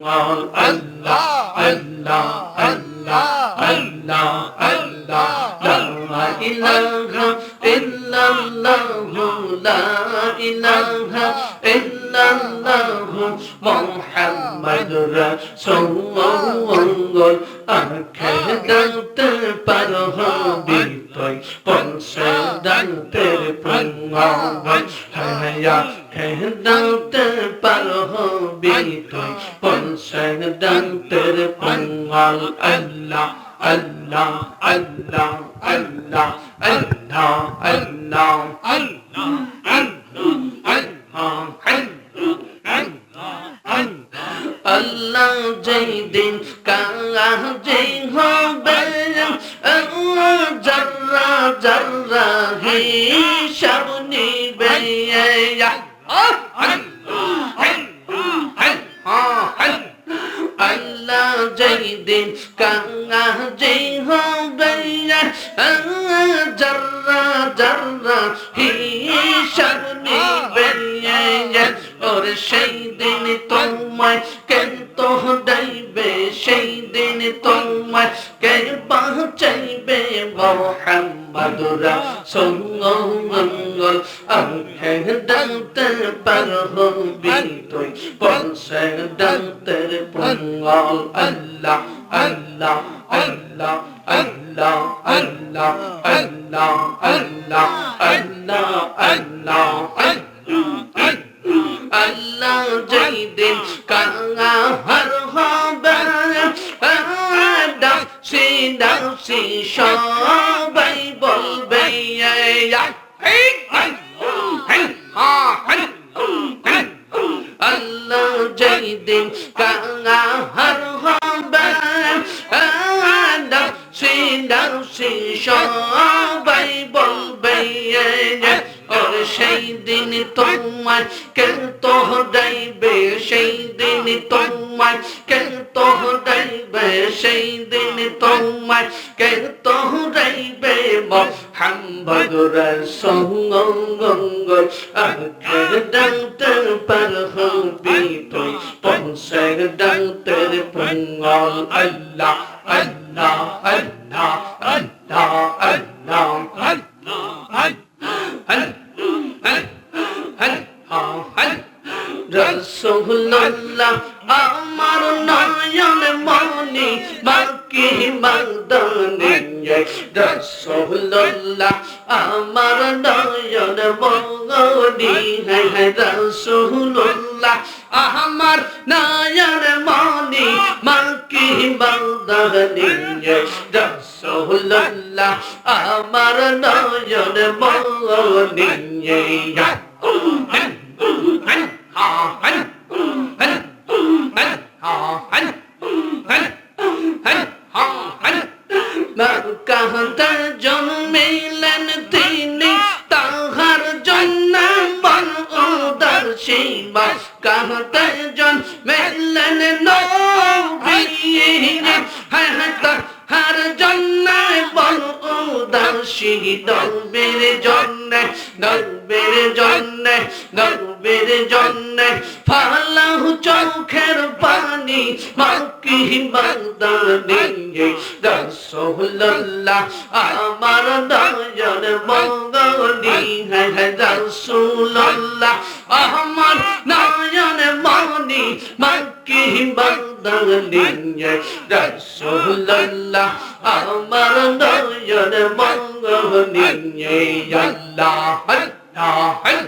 Allah, Allah, Allah, Allah, Allah, Allah, La ilaha illallah, La ilaha illallah, Muhammad Rasulullah, আখে ডাকতে পার হবি তুই পৌঁছে ডাকতের প্রঙ্গল হ্যাঁ খে ডাকতে পার হবি তুই পৌঁছে ডাকতের প্রঙ্গল আল্লাহ আল্লাহ আল্লাহ আল্লাহ আল্লাহ আল্লাহ আল্লাহ আল্লাহ যেদিন কাজে মোহাম্মদুরা সঙ্গল আখে ডাকতে পার হবি তুই পলসে ডাকতের পঙ্গল আল্লাহ আল্লাহ আল্লাহ আল্লাহ আল্লাহ আল্লাহ আল্লাহ আল্লাহ আল্লাহ আল্লাহ যেই দিন কাঙা হর হবে ডাকছি সবাই বলবে আল্লাহ যেই দিন কাঙা হর হবে ডাকছি ডাকছি সবাই বলবে সেই দিন তোমার কে তো ডাইবে সেই দিন তোমার কে তো ডাইবে সেই দিন তোমার কে তো ডাইবে মোহাম্মদ রাসূলুল্লাহ আগে ডাকতে পার হবি তুই পৌঁছে ডাকতের পঙ্গল আল্লাহ আল্লাহ আল্লাহ আল্লাহ আল্লাহ আল্লাহ রসুল্লাহ আমার নয়ন মনি বাকি মদনে রসুল্লাহ আমার নয়ন মনি রসুল্লাহ আমার নয়ন মনি মাকি মদনে রসুল্লাহ আমার নয়ন মনি কাহতে জন্মিলেন তিনি তাহার জন্য মন উদার শিবা কাহতে জন্মিলেন নবী হ্যাঁ তাহার জন্য মন উদার শিব নবীর জন্য নবীর জন্য নবীর জন্য ফালাহ চোখের পানি, মাকি বাদানি রসুল্লাহ আমার নয়ন মঙ্গলি হ্যাঁ রসুল্লাহ আমার নয়ন মনি মাকি বাদানি রসুল্লাহ আমার নয়ন মঙ্গলি আল্লাহ আল্লাহ।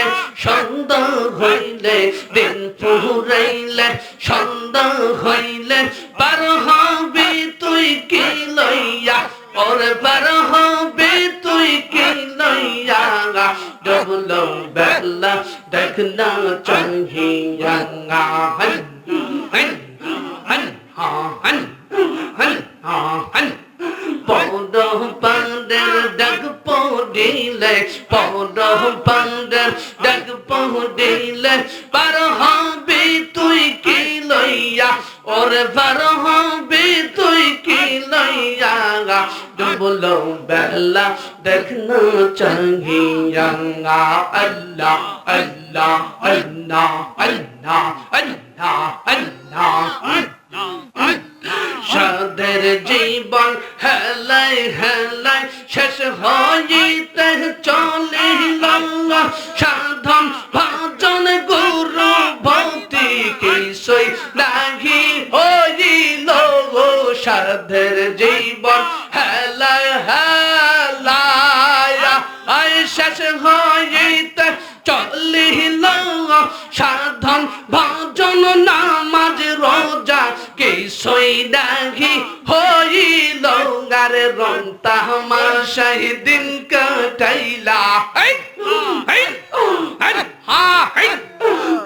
ফুরাইলে সন্ধ্যা হইলে, দিন পুরাইলে সন্ধ্যা হইলে। পার হবি তুই কি লইয়া, ওর পার হবি তুই কি লইয়া ডবল বেলা দেখনা চাহিয়া देखना चाहिए अल्लाह अल्लाह अल्लाह अल्लाह अल्लाह अल्लाह अल्लाह সাদের জীবন হেলাই হেলাই শেষ হইতে চলে লঙ্গা সাধন ভজন গুরু ভক্তি কিছুই নাহি হইল সাধের জীবন নাহি হইল গারে রং তামাশাই দিন কাটাইলা।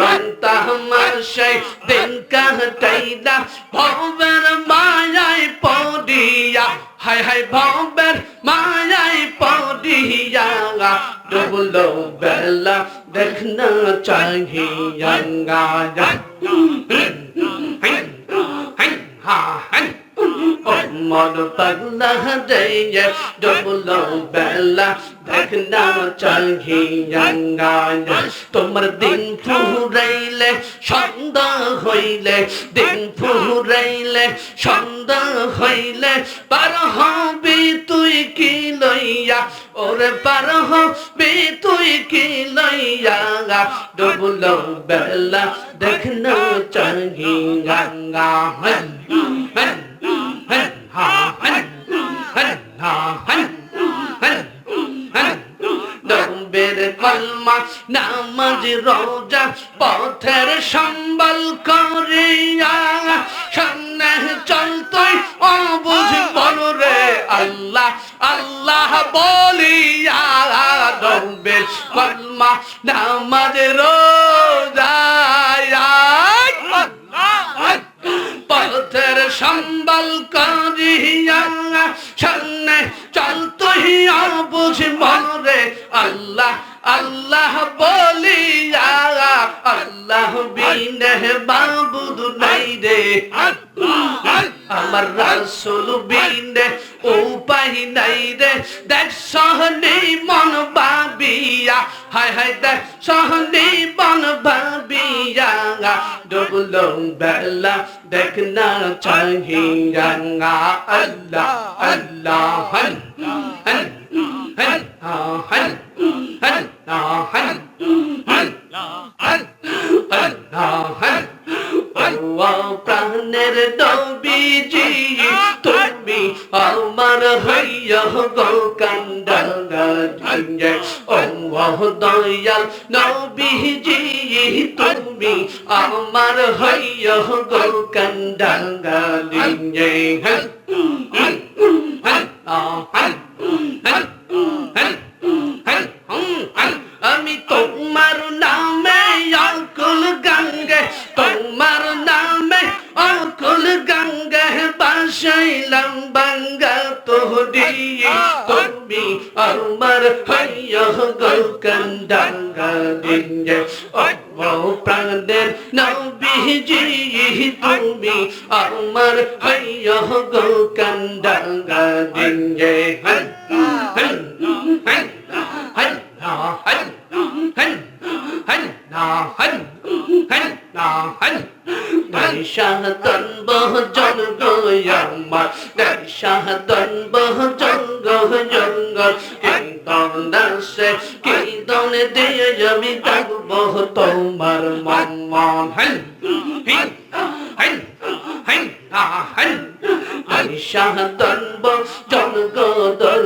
রং তামাশাই দিন কাটাইলা, ভবের মায়াই পড়িয়া। হাই হাই, ভবের মায়াই পড়িয়া। ডুবলো বেলা দেখনা চাহিয়া ああ、মন পাগলা দিয়ে ডুবলো বেলা দেখনা চাহিয়া তোমার দিন ফুরাইলে, সন্ধ্যা হইলে, দিন ফুরাইলে, সন্ধ্যা হইলে, পার হবি তুই কি লইয়া? ওরে পার হবি তুই কি লইয়া ডুবল বেলা দেখনা চাহিয়া হন হন হন হা হন রোজা, পথের সম্বল করিয়া সামনে রে আল্লাহ আল্লাহ বলিয়া কলমা, নামাজ রোজা পথের সম্বল করিয়া সামনে শান্তহি আর বুঝি মনরে আল্লাহ আল্লাহ বলিয়া আল্লাহ বিনে বাবুদ নাই রে। আমার রাসুল বিনে উপায় নাই রে। দেখ সহনি মন বাবিয়া হায় হায় দেখ সহনি মন বাবিয়া ডুবলো বেলা দেখ না চাহিয়া, আল্লাহ আল্লাহ হন প্রাণের নবীজি তুমি আমার হইয়া গো কান্দাঙ্গে অল্লাহ দয়াল নবীজি, তুমি আমার হইয়া গো কান্দাঙ্গে হ্যাঁ มีตกมา তোমার নামে অকুল গঙ্গে বাসাইলাম বাঙ্গা তোহরি তুমি আমার হইয়া গলকন্ডাঙ্গা দিঙ্গে ও প্রাণের নবীজি তুমি আমার হইয়া গলকন্ডাঙ্গা দিঙ্গে হন হন হন হন হন হন হন đà hình hình đà hình đại sa tận bơ chân cơ dần mà. Đại sa tận bơ chân cơ nhân ngân hiện toàn đang xe kỳ toàn nên đi giờ mi tăng bơ tu mà mòn mòn hình hình hình hình đà hình đại sa tận bơ chân cơ tự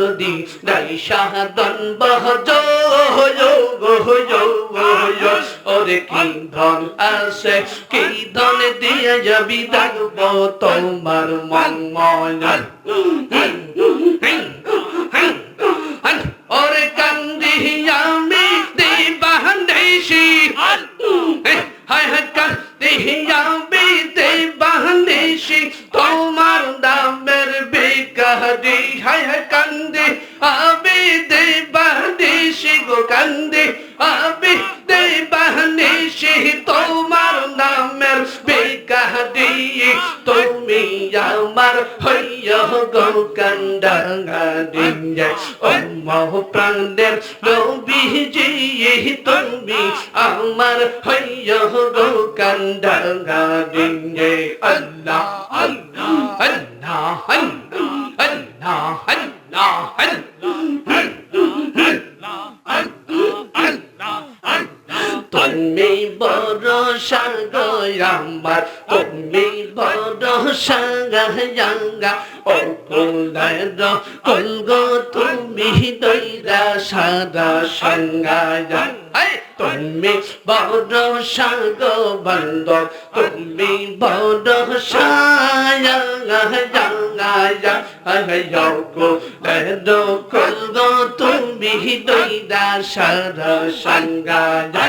শাহতন বহ যোগ যোগ ওরে কি ধন আছে, কি ধন দিয়ে যাবি ডাকব তোমার মন মন ওরে কান্দি আমি দিবান্দেশি হায় হায়, কান্দি আমি দিবান্দেশি তোমার দামের বেকারি হায় হায়, কান্দি আমি দেবানি শিগো কান্দে আমি দেবানি সে তোমার নামের বেকারি তুমি আমার হইয় গো কান্ডাঙ্গা দিঞ্জে ও মহ প্রাণের নবীজি তুমি আমার হইয় গো কান্ডাঙ্গা দিঞ্জে আল্লাহ আল্লাহ আল্লাহ আল্লাহ আল্লাহ তুমি বড় সাগর আমার তুমি বড় সাঙ্গা ও কুলদার কুলগো তুমি দৈরা সাদা সঙ্গায়া তুমি বড় সাগ বন্ধ তুমি বড় সায়া তুমি দৈরা সাদা সঙ্গায়া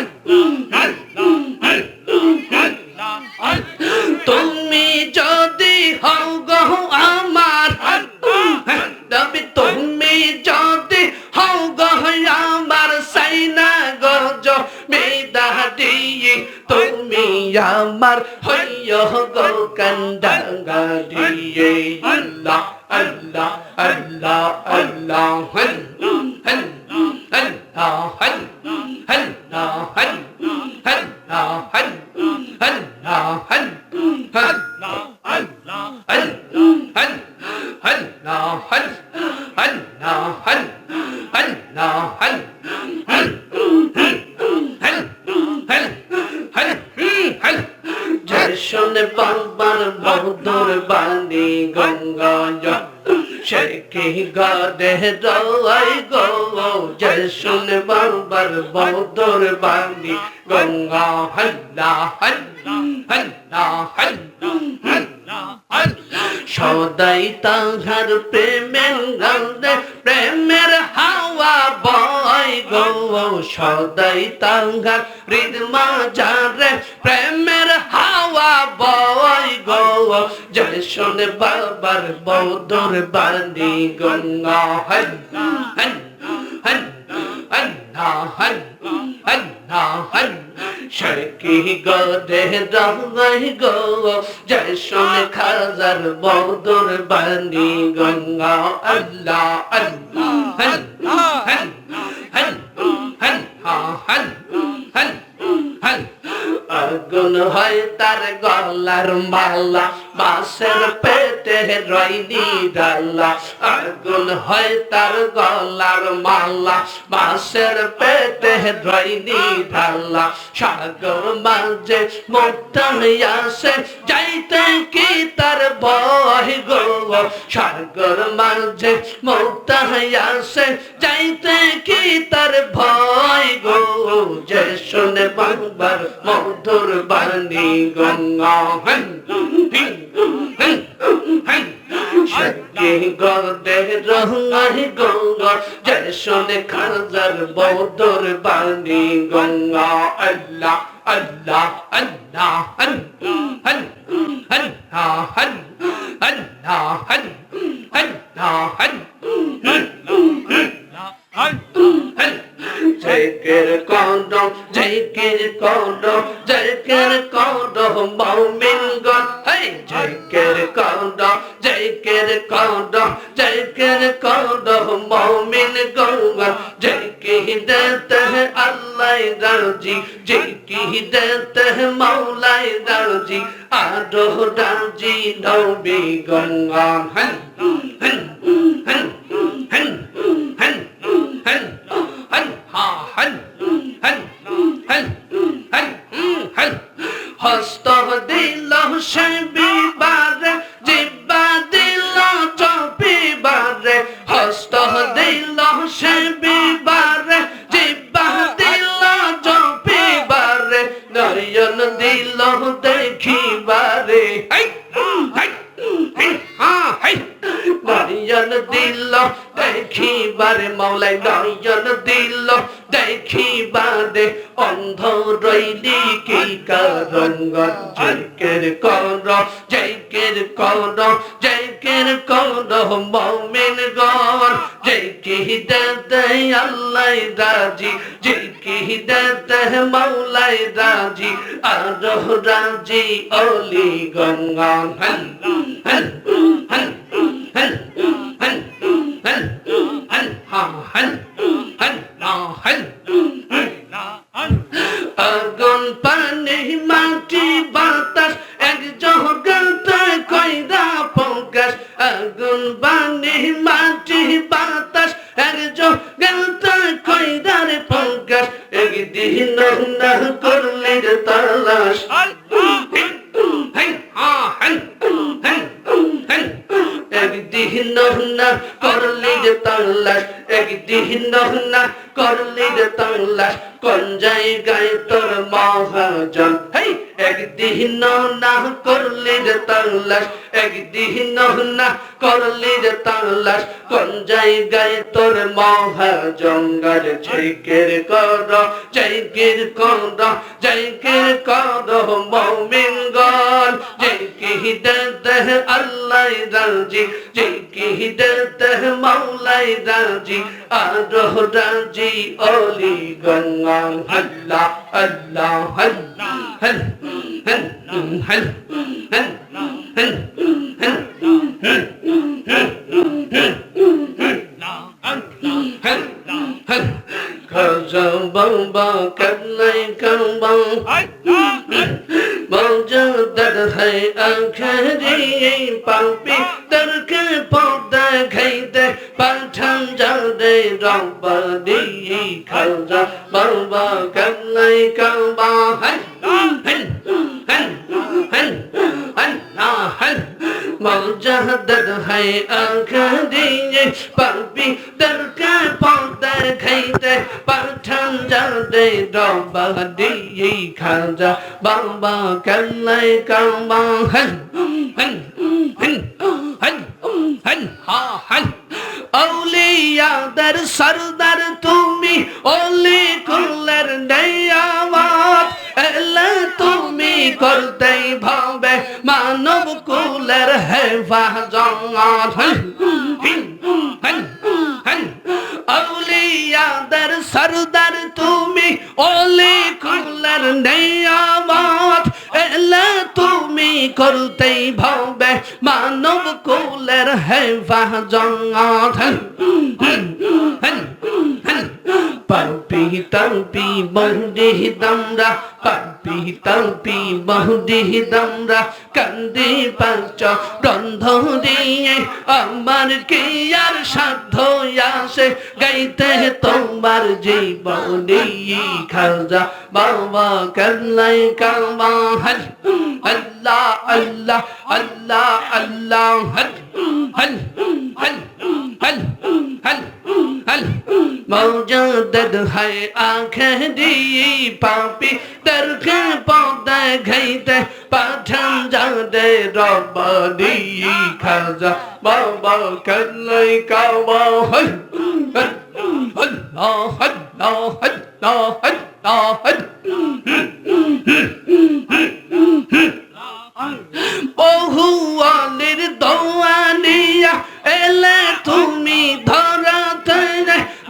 তুমি যদি হও গো আমার তবে তুমি যদি তুমি আমার হইয় গো কান্দাগারিয়ে আল্লাহ আল্লাহ আল্লাহ আল্লাহ হন হন হন হন হন হন হন গাদে রাই গো, জয় শুনে বাবার বৌদ্ধর বাণী। গঙ্গা, হল্লা হল্লা হল্লা হল্লা সদাই তাহার প্রেমের গন্ধে, প্রেমের হাওয়া বয় গো, সদাই তাহার হৃদমা যারে প্রেমের হাওয়া বয় জয় শোনে বাবার বৌদ্ধর বাণী গঙ্গা হন হন হন হন হন হন হন সরকি গদে রঙাই গো জয় শোনে খাজার বৌদ্ধর বাণী গঙ্গা আল্লাহ আল্লাহ হন হন হন হন হন হন হন আগুন হয় তার গলার মালা। বাসের পেটে রইনি ডালা আগুন হয় তার গলার মালা। বাসের পেটে রইনি ডালা সাগর মাঝে মুক্তা আসে, যাইতে কি তার বয় গো? সাগর মাঝে মুক্তা আসে, যাইতে কি তার ভয় গো? যে শুনে বাংবার মধুর বাণী গঙ্গা হন বৌদ্ধর বাণী গঙ্গা আল্লাহ আল্লাহ আল্লাহ হন হন হন হন হন হন হন হন হন Take it condom, take it condom, take it condom, bombing gun. Hey, take it condom, take it condom, take it condom, bombing gun. Take it that Allah darji, take it that Maula darji, Ado darji, no be gone. Hey, hey, hey. কারণ জয়কের কর জয়কের কর জিকির করো মমিন যে কি দেতে আল্লাহ রাজি যে কি দেতে মৌলাই রাজি আর রাজি অলি গঙ্গা হন হন হন হন হন হন হন হন হন আগুন পানি, মাটি, বাতাস, এক জগতে কইরা প্রকাশ। আগুন পানি, মাটি, বাতাস, এক জগতে কইরার প্রকাশ। একদিন না করলে তালাশ। একদিন না করলে তালাশ একদিন না করলে তালাশ কোন জায়গায় তোর মহাজন? হেই একদিন না করলে তালাশ একদিন না করলে তালাশ কোন জায়গায় তোর মহাজঙ্গল জৈকের কর জৈকের কর জৈকের কর, মৌমিন গল জৈকি দে আল্লাহ রাজি জৈকি দে lai đa di a đô đa di ô li gần ngang hân la hân la hân hân hân hân hân hân hân Cause I'm bum bum, cut like I'm bum. মৌজুদর হই আখরি পাপি তরকে পর্দা খাইতে পাঠান যারে রব্বানি খাজা বাবা কান্নাই কাবা হাই হাই হাই মৌজাহাদ ভাই আঁখা দিয়ে পাপি দরকা পদার খাইতে পাঠান যাদে ডবা দিয়ে খাজা বাবা কান্নাই কামা হন হন হন হন হন হা হন অলিয়াদের সরদার তুমি অলি কুলের নেয়াবাদ এলে তুমি করতেই ভাবে মানব কুলের হেফাজত। অলিয়াদের সরদার তুমি অলি কুলের নেয়া করতেই ভাবে মানব কুলের হেফাজত পাপি তাপি বহুদি দামরা পাপি তাপি বহুদি দামরা, কান্দি পাঁচ রন্ধ দিয়ে আমার কি আর সাধ্য আসে গাইতে তোমার জীবনী খাজা, বাবা কাল্লাই কাবা হল আল্লাহ আল্লাহ আল্লাহ আল্লাহ হল হল হল হল মৌজুদ হয় আখরি পাপি তর্ক পদ ঘাইতে পাঠান যাদে রবানি খাজা বাবা কল্লাই কাবা হই আল্লাহ আল্লাহ আল্লাহ আল্লাহ বহু আলির দোয়ানিয়া এলে তুমি ধর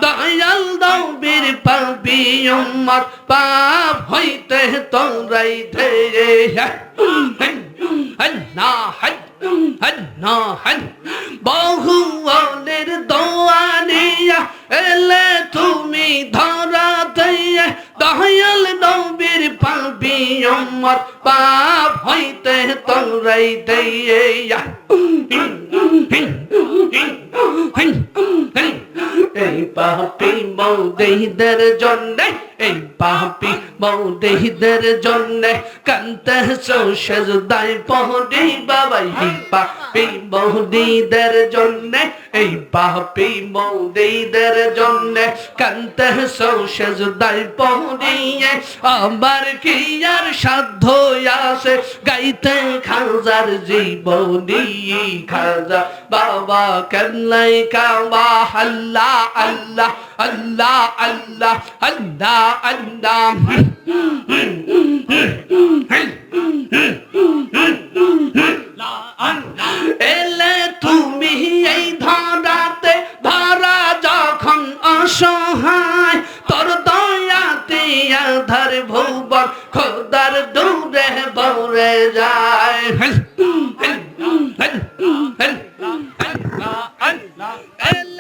দয়াল দাও বীর পাবি আমার পাপ হইতে তোরাই ধেয়ে না হজ না হজ বহু অলের দোয়ানিয়া এলে তুমি ধরা ধেয়ে দয়াল নবীর পাবি আমার পাপ হইতে তোরাই ধেয়ে হিন হিন হিন হিন হিন এই পাপি মৌদেহিদের জন্যে এই পাপি মৌদেহিদের জন্যে কান্তে সৌসেজ দায় পহরি বাবাই পাপি মৌদিদের জন্যে। এই পাপি মৌদিদের জন্যে কান্তে সৌসেজ দায় পহরিয়ে আমার কি আর সাধ্য আসে গাইতে খাজার জীবনী, খাজা বাবা কান্লাই কাবা আল্লাহ আল্লাহ। আল্লাহ আল্লাহ আল্লাহ আল্লাহ এলে তুমি এই ধরাতে ধরা যখন অসহায় তোর দয়াতে আধার ভুবন খোদার দূরে বৌরে যায় Allah, Allah.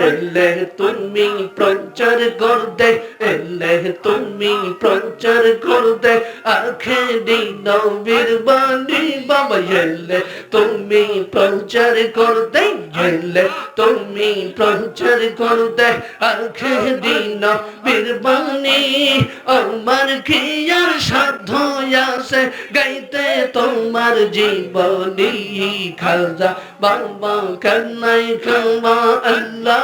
এলে তুমি প্রচার করতে এলে তুমি প্রচার করতে আখে দিন বীরবাণী বাবা এলে তুমি প্রচার করতে এলে তুমি প্রচার করতে আখে দিন বীরবাণী আমার কি আর সাধ্য আছে গাইতে তোমার জীবনী খাজা বাবা কান্নাই খাবা আল্লাহ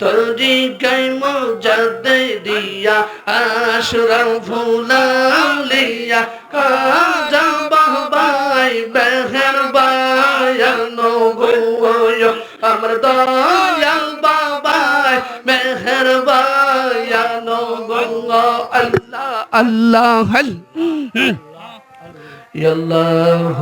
তোরি গাই মজাদে দিয়া আশরাম ফুলালিয়া কাজা বাবাই বেহের বায়ানো গোয় আমার দয়াল বাবাই মেহের গো আল্লাহ আল্লাহ হল আল্লাহ